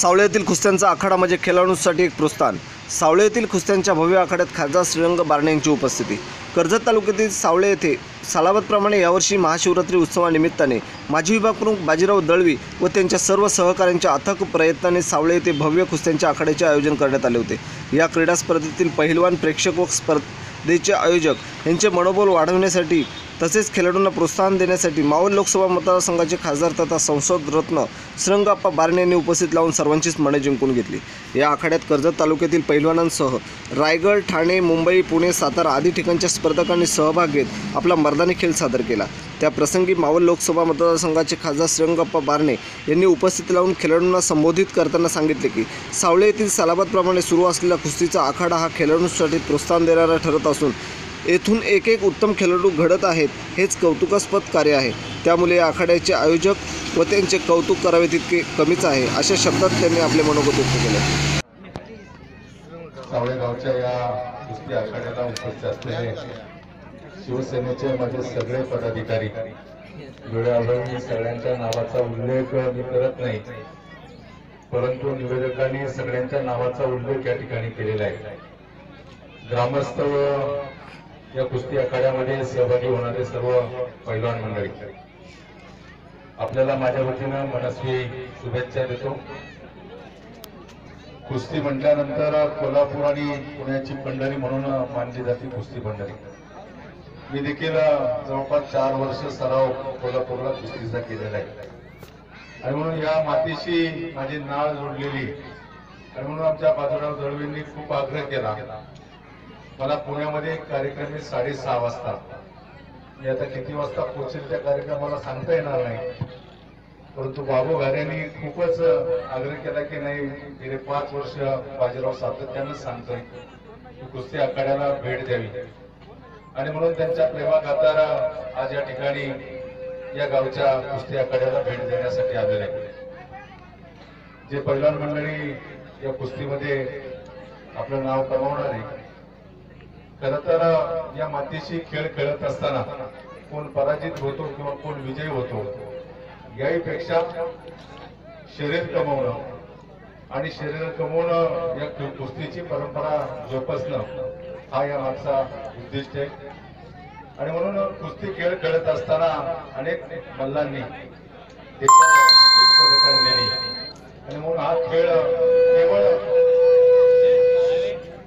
सावळे येथील कुस्त्यांचा आखाडा म्हणजे खेळाडूंसाठी एक प्रोत्साहन. सावळे कुस्त्यांच्या भव्य आखाड्यात खासदार श्रीरंग बारणे यांची उपस्थिती. कर्जत तालुक्यातील सावळे येथे सालावतप्रमाणे यावर्षी महाशिवरात्री उत्सवानिमित्ताने माजी विभाग प्रमुख बाजीराव दळवी व त्यांच्या सर्व सहकाऱ्यांच्या अथक प्रयत्नाने सावळे येथे भव्य कुस्त्यांच्या आखाड्याचे आयोजन करण्यात आले होते. या क्रीडा स्पर्धेतील पहिलवान प्रेक्षक व स्पर्धेचे आयोजक यांचे मनोबल वाढवण्यासाठी तसेच खेळाडूंना प्रोत्साहन देण्यासाठी मावळ लोकसभा मतदारसंघाचे खासदार तथा संसद रत्न श्रंगाप्पा बारणे यांनी उपस्थित लावून सर्वांचीच मने जिंकून घेतली. या आखाड्यात कर्जत तालुक्यातील पैलवानांसह रायगड ठाणे मुंबई पुणे सातारा आदी ठिकाणच्या स्पर्धकांनी सहभाग घेत आपला मर्दानी खेळ सादर केला. त्या प्रसंगी मावळ लोकसभा मतदारसंघाचे खासदार श्रंगप्पा बारणे यांनी उपस्थित लावून खेळाडूंना संबोधित करताना सांगितले की सावळे येथील सलाबतप्रमाणे सुरू असलेला कुस्तीचा आखाडा हा खेळाडूंसाठी प्रोत्साहन देणारा ठरत असून येथून एक एक उत्तम खेळाडू घडत आहेत हेच कौतुकास्पद कार्य आहे. त्यामुळे या आखाड्याचे आयोजक व त्यांचे कौतुक करावे तितके कमीच आहे अशा शब्दात त्यांनी आपले मनोगत व्यक्त केले. सावळेगावच्या या कुस्ती आखाड्याला उपस्थित असलेले शिवसेनेचे माझे सगळे पदाधिकारी मी सगळ्यांच्या नावाचा उल्लेख मी करत नाही परंतु निवेदकांनी सगळ्यांच्या नावाचा उल्लेख या ठिकाणी केलेला आहे. ग्रामस्थ व या कुस्ती आखाड्यामध्ये सहभागी होणारे सर्व पैलवान मंडळी. आपल्याला माझ्या वतीनं मनस्वी शुभेच्छा देतो. कुस्ती म्हटल्यानंतर कोल्हापूर आणि पुण्याची पंढरी म्हणून मानली जाते कुस्ती पंढरी. मी देखील जवळपास चार वर्ष सराव कोल्हापूरला कुस्तीचा केलेला आहे. आणि म्हणून या मातीशी माझी नाळ जोडलेली. आणि म्हणून आमच्या बाजूराव दळवींनी खूप आग्रह केला. मला पुण्यामध्ये एक कार्यक्रम आहे साडेसहा वाजता. मी आता किती वाजता पोहोचेल त्या कार्यक्रमाला सांगता येणार नाही. परंतु बाबू घाऱ्यांनी खूपच आग्रह केला की नाही गेले पाच वर्ष बाजीराव सातत्यानं सांगतोय की कुस्ती आखाड्याला भेट द्यावी. आणि म्हणून त्यांच्या प्रेमागातारा आज या ठिकाणी या गावच्या कुस्ती आखाड्याला भेट देण्यासाठी आलेले जे पैलवान मंडळी या कुस्तीमध्ये आपलं नाव कमावणार आहे खर तर या मातीशी खेळ खेळत असताना कोण पराजित होतो किंवा कोण विजयी होतो याहीपेक्षा शरीर कमवणं आणि शरीर कमवणं या कुस्तीची परंपरा जोपासणं हा या मागचा उद्दिष्ट आहे. आणि म्हणून कुस्ती खेळ खेळत असताना अनेक मल्लांनी देशासाठी आणलेली आणि म्हणून हा खेळ केवळ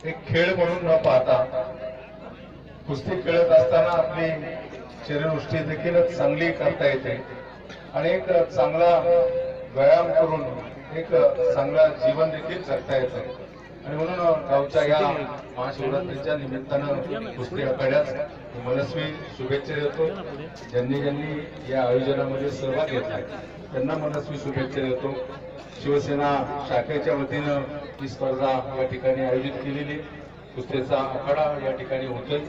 एक खेळ म्हणून न पाहता कुस्ती खेळत असताना आपली शरीरवृष्टी देखील चांगली करता येते. आणि एक चांगला व्यायाम करून एक चांगला जीवन देखील जगता येतं. आणि म्हणून गावच्या या महाशिवरात्रीच्या निमित्तानं कुस्ती आखाड्यास मनस्वी शुभेच्छा देतो. ज्यांनी ज्यांनी या आयोजनामध्ये सहभाग घेतला त्यांना मनस्वी शुभेच्छा देतो. शिवसेना शाखेच्या वतीनं ही स्पर्धा या ठिकाणी आयोजित केलेली कुस्तीचा आखाडा या ठिकाणी होतोय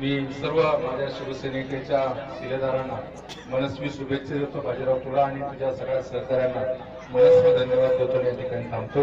मी सर्व माझ्या शिवसेनेच्या शिलेदारांना मनस्वी शुभेच्छा देतो. बाजीराव तुला आणि तुझ्या सगळ्या सहकाऱ्यांना मनस्वी धन्यवाद देतो या ठिकाणी थांबतो.